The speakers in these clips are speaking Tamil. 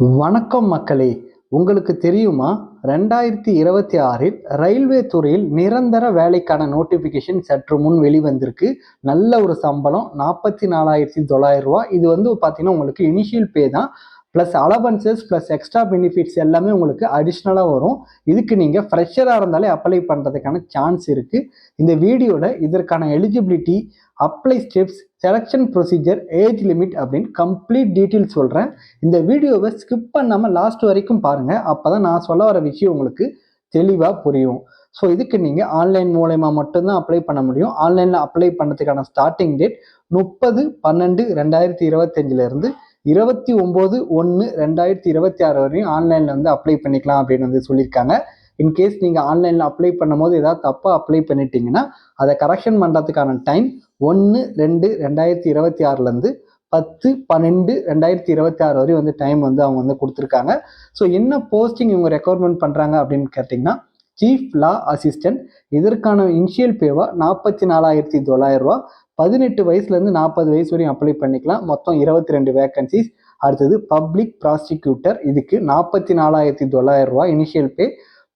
வணக்கம் மக்களே உங்களுக்கு தெரியுமா? ரெண்டாயிரத்தி இருபத்தி ஆறில் ரயில்வே துறையில் நிரந்தர வேலைக்கான நோட்டிஃபிகேஷன் சற்று முன் வெளிவந்திருக்கு. நல்ல ஒரு சம்பளம் நாற்பத்தி நாலாயிரத்தி தொள்ளாயிரம் ரூபா இது வந்து பார்த்தீங்கன்னா உங்களுக்கு இனிஷியல் பே தான். Plus allowances plus extra benefits எல்லாமே உங்களுக்கு அடிஷ்னலாக வரும். இதுக்கு நீங்கள் ஃப்ரெஷராக இருந்தாலே அப்ளை பண்ணுறதுக்கான சான்ஸ் இருக்குது இந்த வீடியோவில் இதற்கான eligibility apply steps selection procedure age limit அப்படின்னு கம்ப்ளீட் டீட்டெயில் சொல்கிறேன் இந்த வீடியோவை ஸ்கிப் பண்ணாமல் லாஸ்ட் வரைக்கும் பாருங்கள் அப்போ தான் நான் சொல்ல வர விஷயம் உங்களுக்கு தெளிவாக புரியும். ஸோ இதுக்கு நீங்கள் ஆன்லைன் மூலயமா மட்டும்தான் அப்ளை பண்ண முடியும். ஆன்லைனில் அப்ளை பண்ணதுக்கான ஸ்டார்டிங் டேட் முப்பது பன்னெண்டு ரெண்டாயிரத்தி இருபத்தஞ்சிலேருந்து இருபத்தி ஒம்பது ஒன்று ரெண்டாயிரத்தி இருபத்தி ஆறு வரையும் ஆன்லைனில் வந்து அப்ளை பண்ணிக்கலாம் அப்படின்னு வந்து சொல்லியிருக்காங்க. இன்கேஸ் நீங்கள் ஆன்லைனில் அப்ளை பண்ணும்போது ஏதாவது தப்பாக அப்ளை பண்ணிட்டீங்கன்னா அதை கரெக்ஷன் பண்ணுறதுக்கான டைம் ஒன்று ரெண்டு ரெண்டாயிரத்தி இருபத்தி ஆறுலேருந்து பத்து பன்னெண்டு ரெண்டாயிரத்தி இருபத்தி ஆறு வரையும் வந்து டைம் வந்து அவங்க வந்து கொடுத்துருக்காங்க. ஸோ என்ன போஸ்டிங் இவங்க ரெக்குவயர்மெண்ட் பண்ணுறாங்க அப்படின்னு கேட்டிங்கன்னா சீஃப் லா அசிஸ்டன்ட் இதற்கான இனிஷியல் பேவாக நாற்பத்தி நாலாயிரத்தி தொள்ளாயிரம் ரூபா பதினெட்டு வயசுலேருந்து நாற்பது வயசு வரையும் அப்ளை பண்ணிக்கலாம். மொத்தம் இருபத்தி ரெண்டு வேக்கன்சிஸ் அடுத்தது பப்ளிக் ப்ராசிக்யூட்டர் இதுக்கு நாற்பத்தி நாலாயிரத்தி தொள்ளாயிரம் ரூபா இனிஷியல் பே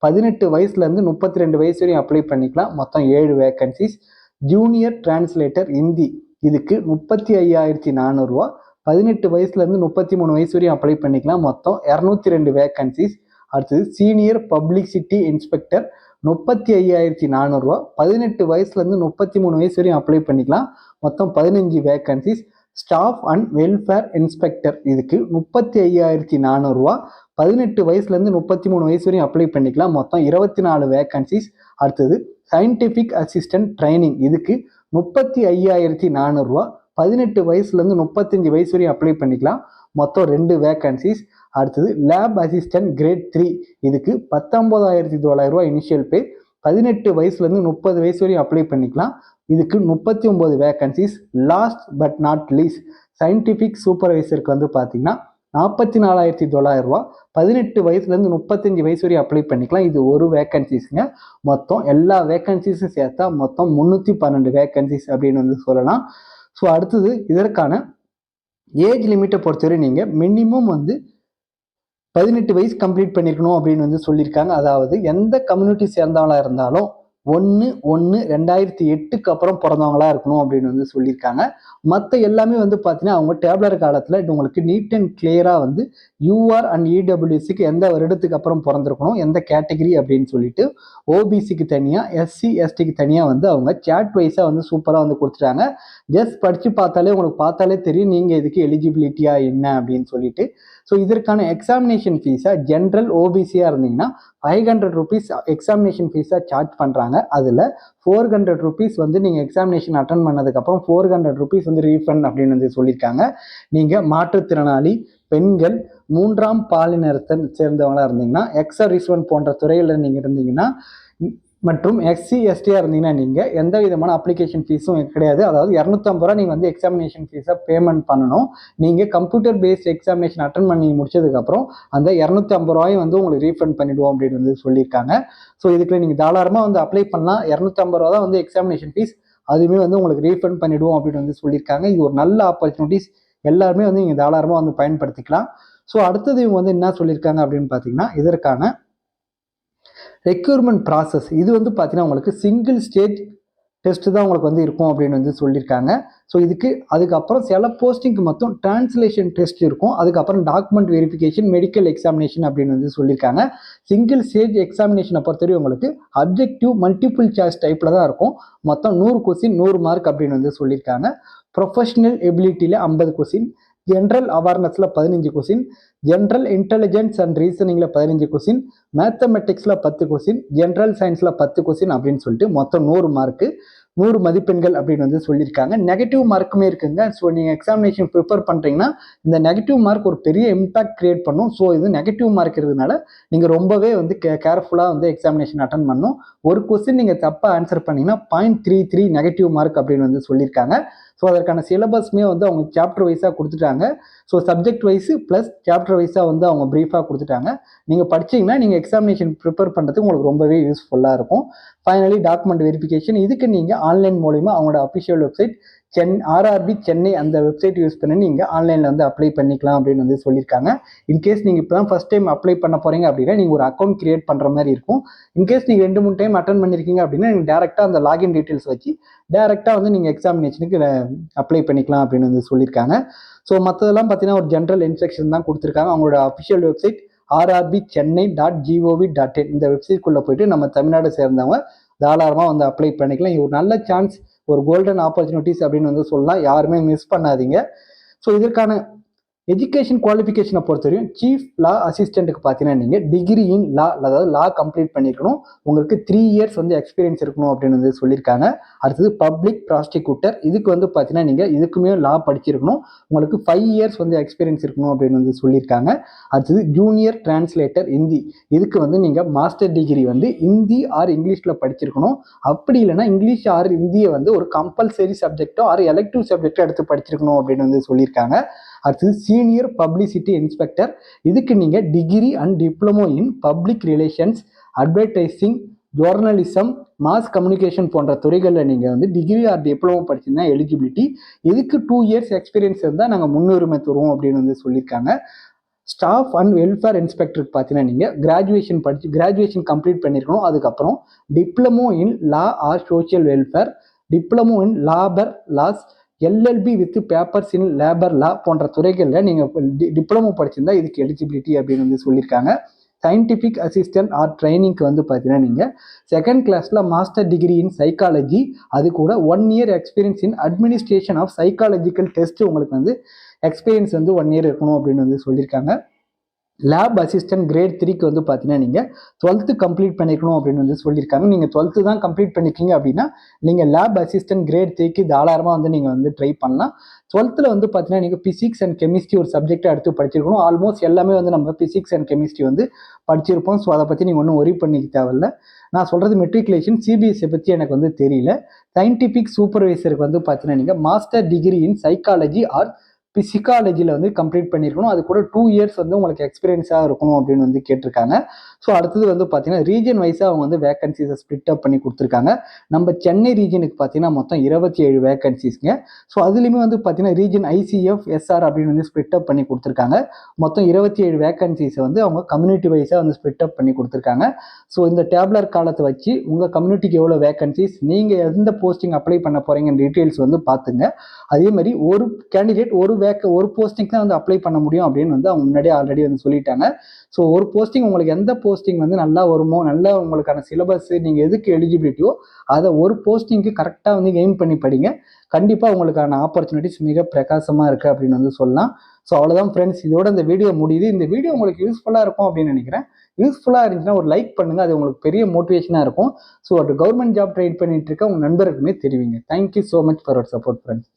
பதினெட்டு வயசுலேருந்து முப்பத்தி ரெண்டு வயசு வரையும் அப்ளை பண்ணிக்கலாம். மொத்தம் ஏழு வேக்கன்சிஸ் ஜூனியர் டிரான்ஸ்லேட்டர் இந்தி. இதுக்கு முப்பத்தி ஐயாயிரத்தி நானூறுரூவா பதினெட்டு வயசுலேருந்து முப்பத்தி மூணு வயசு வரையும் அப்ளை பண்ணிக்கலாம். மொத்தம் இரநூத்தி ரெண்டு வேக்கன்சிஸ் அடுத்தது சீனியர் பப்ளிசிட்டி இன்ஸ்பெக்டர் முப்பத்தி ஐயாயிரத்தி நானூறுரூவா பதினெட்டு வயசுலேருந்து முப்பத்தி மூணு வயசு வரையும் அப்ளை பண்ணிக்கலாம். மொத்தம் பதினஞ்சு vacancies staff and welfare inspector இதுக்கு முப்பத்தி ஐயாயிரத்தி நானூறுரூவா பதினெட்டு வயசுலேருந்து முப்பத்தி மூணு வயசு வரையும் அப்ளை பண்ணிக்கலாம். மொத்தம் இருபத்தி நாலு வேக்கன்சிஸ் அடுத்தது சயின்டிஃபிக் அசிஸ்டன்ட் ட்ரைனிங் இதுக்கு முப்பத்தி ஐயாயிரத்தி நானூறுரூவா பதினெட்டு வயசுலேருந்து முப்பத்தஞ்சு வயசு வரையும் அப்ளை பண்ணிக்கலாம். மொத்தம் ரெண்டு வேக்கன்சிஸ் அடுத்தது லேப் அசிஸ்டன்ட் கிரேட் த்ரீ இதுக்கு பத்தொம்போதாயிரத்தி தொள்ளாயிரம் ரூபா இனிஷியல் பே பதினெட்டு வயசுலேருந்து முப்பது வயசு வரையும் அப்ளை பண்ணிக்கலாம். இதுக்கு முப்பத்தி ஒம்பது vacancies last but not least scientific சூப்பர்வைசருக்கு வந்து பார்த்தீங்கன்னா நாற்பத்தி நாலாயிரத்தி தொள்ளாயிரம் ரூபா பதினெட்டு வயசுலேருந்து முப்பத்தஞ்சு வயசு வரையும் அப்ளை பண்ணிக்கலாம். இது ஒரு வேக்கன்சிஸுங்க மொத்தம் எல்லா வேக்கன்சிஸும் சேர்த்தா மொத்தம் முந்நூற்றி பன்னெண்டு வேக்கன்சிஸ் அப்படின்னு வந்து சொல்லலாம். ஸோ அடுத்தது இதற்கான ஏஜ் லிமிட்டை பொறுத்தவரை நீங்கள் மினிமம் வந்து பதினெட்டு வயசு கம்ப்ளீட் பண்ணியிருக்கணும் அப்படின்னு வந்து சொல்லியிருக்காங்க. அதாவது எந்த கம்யூனிட்டி சேர்ந்தவளாக இருந்தாலும் ஒன்று ஒன்று ரெண்டாயிரத்தி எட்டுக்கு அப்புறம் பிறந்தவங்களா இருக்கணும் அப்படின்னு வந்து சொல்லியிருக்காங்க. மற்ற எல்லாமே வந்து பார்த்தீங்கன்னா அவங்க டேப்லர் காலத்தில் இது உங்களுக்கு நீட் அண்ட் கிளியராக வந்து யூஆர் அண்ட் இடபிள்யூசிக்கு எந்த வருடத்துக்கு அப்புறம் பிறந்திருக்கணும் எந்த கேட்டகரி அப்படின்னு சொல்லிட்டு ஓபிசிக்கு தனியாக எஸ்சி எஸ்டிக்கு தனியாக வந்து அவங்க சேட் வைஸாக வந்து சூப்பராக வந்து கொடுத்துட்டாங்க. ஜஸ்ட் படித்து பார்த்தாலே உங்களுக்கு பார்த்தாலே தெரியும் நீங்கள் இதுக்கு எலிஜிபிலிட்டியாக என்ன அப்படின்னு சொல்லிட்டு. ஸோ இதற்கான எக்ஸாமினேஷன் ஃபீஸாக ஜென்ரல் ஓபிசியாக இருந்தீங்கன்னா ஃபைவ் ஹண்ட்ரட் ருபீஸ் எக்ஸாமினேஷன் ஃபீஸாக சார்ஜ் பண்ணுறாங்க அதில் ஃபோர் ஹண்ட்ரட் ருபீஸ் வந்து நீங்கள் எக்ஸாமினேஷன் அட்டன் பண்ணதுக்கப்புறம் ஃபோர் ஹண்ட்ரட் ருபீஸ் வந்து ரீஃபண்ட் அப்படின்னு வந்து சொல்லியிருக்காங்க. நீங்கள் மாற்றுத்திறனாளி பெண்கள் மூன்றாம் பாலினத்தை சேர்ந்தவங்களாக இருந்தீங்கன்னா எக்ஸ ரிஸ்வன் போன்ற துறையில் நீங்கள் இருந்தீங்கன்னா மற்றும் எஸ்சி எஸ்டியாக இருந்தீங்கன்னா நீங்கள் எந்த விதமான அப்ளிகேஷன் ஃபீஸும் கிடையாது. அதாவது இரநூத்தம்பது ரூபா நீங்கள் வந்து எக்ஸாமினேஷன் ஃபீஸை பேமெண்ட் பண்ணணும். நீங்கள் கம்ப்யூட்டர் பேஸ்ட் எக்ஸாமினேஷன் அட்டன் பண்ணி முடிச்சதுக்கப்புறம் அந்த இரநூத்தம்பது ரூபாயும் வந்து உங்களுக்கு ரீஃபண்ட் பண்ணிவிடுவோம் அப்படின்னு வந்து சொல்லியிருக்காங்க. ஸோ இதுக்கு நீங்கள் தாராளமாக வந்து அப்ளை பண்ணலாம். இரநூத்தம்பது ரூபா தான் வந்து எக்ஸாமினேஷன் ஃபீஸ் அதுவுமே வந்து உங்களுக்கு ரீஃபண்ட் பண்ணிவிடுவோம் அப்படின்னு வந்து சொல்லியிருக்காங்க. இது ஒரு நல்ல ஆப்பர்ச்சுனிட்டிஸ் எல்லாருமே வந்து நீங்கள் தாராளமாக வந்து பயன்படுத்திக்கலாம். ஸோ அடுத்தது இவங்க வந்து என்ன சொல்லியிருக்காங்க அப்படின்னு பார்த்தீங்கன்னா இதற்கான ரெக்யூர்மெண்ட் ப்ராசஸ் இது வந்து பார்த்தீங்கன்னா உங்களுக்கு சிங்கிள் ஸ்டேஜ் டெஸ்ட்டு தான் உங்களுக்கு வந்து இருக்கும் அப்படின்னு வந்து சொல்லியிருக்காங்க. ஸோ இதுக்கு அதுக்கப்புறம் சில போஸ்டிங்க்கு மொத்தம் டிரான்ஸ்லேஷன் டெஸ்ட் இருக்கும். அதுக்கப்புறம் டாக்குமெண்ட் வெரிஃபிகேஷன் மெடிக்கல் எக்ஸாமினேஷன் அப்படின்னு வந்து சொல்லியிருக்காங்க. சிங்கிள் ஸ்டேஜ் எக்ஸாமினேஷனை பொறுத்தவரை உங்களுக்கு அப்ஜெக்டிவ் மல்டிபிள் சாய்ஸ் டைப்பில் தான் இருக்கும். மொத்தம் நூறு கொஸ்டின் நூறு மார்க் அப்படின்னு வந்து சொல்லியிருக்காங்க. ப்ரொஃபஷனல் எபிலிட்டியில் ஐம்பது கொஸ்டின் ஜென்ரல் அவேர்னஸில் பதினஞ்சு கொஸ்டின் ஜென்ரல் இன்டெலிஜென்ஸ் அண்ட் ரீசனிங்கில் பதினஞ்சு கொஸ்டின் மேத்தமெட்டிக்ஸில் பத்து கொஸ்டின் ஜென்ரல் சயின்ஸில் பத்து கொஸ்டின் அப்படின்னு சொல்லிட்டு மொத்தம் நூறு மார்க்கு நூறு மதிப்பெண்கள் அப்படின்னு வந்து சொல்லியிருக்காங்க. நெகட்டிவ் மார்க்குமே இருக்குங்க. ஸோ நீங்கள் எக்ஸாமினேஷன் ப்ரிப்பேர் பண்ணுறீங்கன்னா இந்த நெகட்டிவ் மார்க் ஒரு பெரிய இம்பாக்ட் கிரியேட் பண்ணும். ஸோ இது நெகட்டிவ் மார்க் இருக்கிறதுனால நீங்கள் ரொம்பவே வந்து கே கேர்ஃபுல்லாக வந்து எக்ஸாமினேஷன் அட்டன் பண்ணும் ஒரு கொஸ்டின் நீங்கள் தப்பாக ஆன்சர் பண்ணீங்கன்னா point three three negative mark அப்படின்னு வந்து சொல்லியிருக்காங்க. ஸோ அதற்கான சிலபஸ்மே வந்து அவங்க சாப்டர் வைஸாக கொடுத்துட்டாங்க. So subject wise plus chapter வைஸாக வந்து அவங்க ப்ரீஃபாக கொடுத்துட்டாங்க. நீங்கள் படிச்சிங்கன்னா நீங்கள் எக்ஸாமினேஷன் ப்ரிப்பேர் பண்ணுறதுக்கு உங்களுக்கு ரொம்பவே யூஸ்ஃபுல்லாக இருக்கும். ஃபைனலி டாக்குமெண்ட் வெரிஃபிகேஷன் இதுக்கு நீங்கள் ஆன்லைன் மூலிமா அவங்களோட அஃபிஷியல் வெப்சைட் சென் ஆர்ஆர்பி சென்னை அந்த வெப்சைட் யூஸ் பண்ணி நீங்கள் ஆன்லைனில் வந்து அப்ளை பண்ணிக்கலாம் அப்படின்னு வந்து சொல்லியிருக்காங்க. இன்கேஸ் நீங்கள் இப்போ தான் ஃபஸ்ட் டைம் அப்ளை பண்ண போகிறீங்க அப்படின்னா நீங்கள் ஒரு அக்கௌண்ட் கிரியேட் பண்ணுற மாதிரி இருக்கும். இன்கேஸ் நீங்கள் ரெண்டு மூணு டைம் அட்டன் பண்ணியிருக்கீங்க அப்படின்னா நீங்கள் டேரெக்டாக அந்த லாகின் டீட்டெயில்ஸ் வச்சு டேரெக்டாக வந்து நீங்கள் எக்ஸாமினேஷனுக்கு அப்ளை பண்ணிக்கலாம் அப்படின்னு வந்து சொல்லியிருக்காங்க. ஸோ மற்றதெல்லாம் பார்த்தீங்கன்னா ஒரு ஜென்ரல் இன்ஸ்ட்ரக்ஷன் தான் கொடுத்துருக்காங்க. அவங்களோட official website RRB Chennai dot G O V dot in இந்த வெப்சைட்குள்ளே போயிட்டு நம்ம தமிழ்நாடு சேர்ந்தவங்க தாராளமாக வந்து அப்ளை பண்ணிக்கலாம். இது ஒரு நல்ல சான்ஸ் ஒரு கோல்டன் ஆப்பர்ச்சுனிட்டிஸ் அப்படின்னு வந்து சொல்லலாம். யாருமே மிஸ் பண்ணாதீங்க. ஸோ இதற்கான எஜுகேஷன் குவாலிஃபிகேஷனை பொறுத்தவரையும் சீஃப் லா அசிஸ்டண்ட்டுக்கு பார்த்தீங்கன்னா நீங்கள் டிகிரி இன் லா அதாவது லா கம்ப்ளீட் பண்ணியிருக்கணும். உங்களுக்கு த்ரீ இயர்ஸ் வந்து எக்ஸ்பீரியன்ஸ் இருக்கணும் அப்படின்னு வந்து சொல்லியிருக்காங்க. அடுத்தது பப்ளிக் ப்ராஸ்டிக்யூட்டர் இதுக்கு வந்து பார்த்தீங்கன்னா நீங்கள் இதுக்குமே லா படிச்சிருக்கணும். உங்களுக்கு ஃபைவ் இயர்ஸ் வந்து எக்ஸ்பீரியன்ஸ் இருக்கணும் அப்படின்னு வந்து சொல்லியிருக்காங்க. அடுத்தது ஜூனியர் டிரான்ஸ்லேட்டர் ஹிந்தி இதுக்கு வந்து நீங்கள் மாஸ்டர் டிகிரி வந்து ஹிந்தி ஆர் இங்கிலீஷில் படிச்சிருக்கணும். அப்படி இல்லைன்னா இங்கிலீஷ் ஆர் ஹிந்தியை வந்து ஒரு கம்பல்சரி சப்ஜெக்டோ ஆர் எலக்டிவ் சப்ஜெக்டோ எடுத்து படிச்சிருக்கணும் அப்படின்னு வந்து சொல்லியிருக்காங்க. அடுத்தது சீனியர் பப்ளிசிட்டி இன்ஸ்பெக்டர் இதுக்கு நீங்கள் degree and diploma in public relations advertising journalism mass communication போன்ற துறைகளில் நீங்கள் வந்து டிகிரி ஆர் டிப்ளமோ படிச்சிருந்தா எலிஜிபிலிட்டி இதுக்கு டூ இயர்ஸ் எக்ஸ்பீரியன்ஸ் இருந்தால் நாங்கள் முன்னுரிமை தருவோம் அப்படின்னு வந்து சொல்லியிருக்காங்க. ஸ்டாஃப் அண்ட் வெல்ஃபேர் இன்ஸ்பெக்டருக்கு பார்த்தீங்கன்னா நீங்கள் கிராஜுவேஷன் படிச்சு கிராஜுவேஷன் கம்ப்ளீட் பண்ணியிருக்கணும். அதுக்கப்புறம் diploma in law or social welfare diploma in labour laws LLB with papers in labour law போன்ற துறைகளில் நீங்கள் டிப்ளமோ படிச்சிருந்தா இதுக்கு எலிஜிபிலிட்டி அப்படின்னு வந்து சொல்லியிருக்காங்க. சயின்டிஃபிக் அசிஸ்டன்ட் ஆர் ட்ரைனிங்க்கு வந்து பார்த்தீங்கன்னா நீங்கள் செகண்ட் கிளாஸில் மாஸ்டர் டிகிரி இன் சைக்காலஜி அது கூட one year experience in administration of psychological test உங்களுக்கு வந்து எக்ஸ்பீரியன்ஸ் வந்து ஒன் இயர் இருக்கணும் அப்படின்னு வந்து சொல்லியிருக்காங்க. லேப் அசிஸ்டன்ட் கிரேட் த்ரீக்கு வந்து பார்த்தீங்கன்னா நீங்கள் டுவெல்த்து கம்ப்ளீட் பண்ணிக்கணும் அப்படின்னு வந்து சொல்லியிருக்காங்க. நீங்கள் டுவெல்த்து தான் கம்ப்ளீட் பண்ணிக்கிங்க அப்படின்னா நீங்கள் லேப் அசிஸ்டன்ட் கிரேட் த்ரீக்கு தாராளமாக வந்து நீங்கள் வந்து ட்ரை பண்ணலாம். டுவெல்த்தில் வந்து பார்த்தீங்கன்னா நீங்கள் பிசிக்ஸ் அண்ட் கெமிஸ்ட்ரி ஒரு சப்ஜெக்டாக எடுத்து படிச்சிருக்கணும். ஆல்மோஸ்ட் எல்லாமே வந்து நம்ம பிசிக்ஸ் அண்ட் கெமிஸ்ட்ரி வந்து படிச்சிருப்போம். ஸோ அதை பற்றி நீங்கள் ஒன்றும் ஒரி பண்ணிக்க தேவையில்ல. நான் சொல்கிறது மெட்ரிகுலேஷன் சிபிஎஸ்சி பற்றி எனக்கு வந்து தெரியல. சயின்டிஃபிக் சூப்பர்வைசருக்கு வந்து பார்த்தீங்கன்னா நீங்கள் master degree in psychology or பிசிக்காலஜியில் வந்து கம்ப்ளீட் பண்ணியிருக்கணும். அது கூட டூ இயர்ஸ் வந்து உங்களுக்கு எக்ஸ்பீரியன்ஸாக இருக்கணும் அப்படின்னு வந்து கேட்டிருக்காங்க. ஸோ அடுத்தது வந்து பார்த்தீங்கன்னா ரீஜன் வைஸாக அவங்க வந்து வேகன்சிஸை ஸ்ப்ளிட் அப் பண்ணி கொடுத்துருக்காங்க. நம்ம சென்னை ரீஜனுக்கு பார்த்தீங்கன்னா மொத்தம் இருபத்தி ஏழு வேகன்சிஸ்ங்க ஸோ அதுலேயுமே வந்து பார்த்தீங்கன்னா ரீஜன் ஐசிஎஃப் எஸ்ஆர் அப்படின்னு வந்து ஸ்ப்ளிட் அப் பண்ணி கொடுத்துருக்காங்க. மொத்தம் இருபத்தி ஏழு வேகன்சிஸை வந்து அவங்க கம்யூனிட்டி வைஸாக வந்து ஸ்ப்ளிட் அப் பண்ணி கொடுத்துருக்காங்க. ஸோ இந்த டேப்லர் காலத்தை வச்சு உங்கள் கம்யூனிட்டிக்கு எவ்வளோ வேகன்சிஸ் நீங்கள் எந்த போஸ்டிங் அப்ளை பண்ண போகிறீங்க டீட்டெயில்ஸ் வந்து பார்த்துங்க அதே மாதிரி ஒரு கேண்டிடேட் ஒரு வேக்க ஒரு போஸ்டிங் தான் வந்து அப்ளை பண்ண முடியும் அப்படின்னு வந்து அவங்க முன்னாடியே ஆல்ரெடி வந்து சொல்லிட்டாங்க. ஸோ ஒரு போஸ்டிங் உங்களுக்கு எந்த போஸ்டிங் வந்து நல்லா வருமோ நல்ல உங்களுக்கான சிலபஸ் நீங்கள் எதுக்கு எலிஜிபிலிட்டியோ அதை ஒரு போஸ்டிங்க்கு கரெக்டாக வந்து எய்ம் பண்ணி படிங்க. கண்டிப்பாக உங்களுக்கான ஆப்பர்ச்சுனிட்டிஸ் மிக பிரகாசமாக இருக்குது அப்படின்னு வந்து சொல்லலாம். ஸோ அவ்வளோதான் ஃப்ரெண்ட்ஸ் இதோட இந்த வீடியோ முடியுது. இந்த வீடியோ உங்களுக்கு யூஸ்ஃபுல்லாக இருக்கும் அப்படின்னு நினைக்கிறேன். யூஸ்ஃபுல்லாக இருந்துச்சுன்னா ஒரு லைக் பண்ணுங்கள் அது உங்களுக்கு பெரிய மோட்டிவேஷனாக இருக்கும். ஸோ ஒரு கவர்மெண்ட் ஜாப் ட்ரை பண்ணிட்டு இருக்க உங்கள் நண்பருக்குமே தெரிவிங்க. Thank you so much for our support friends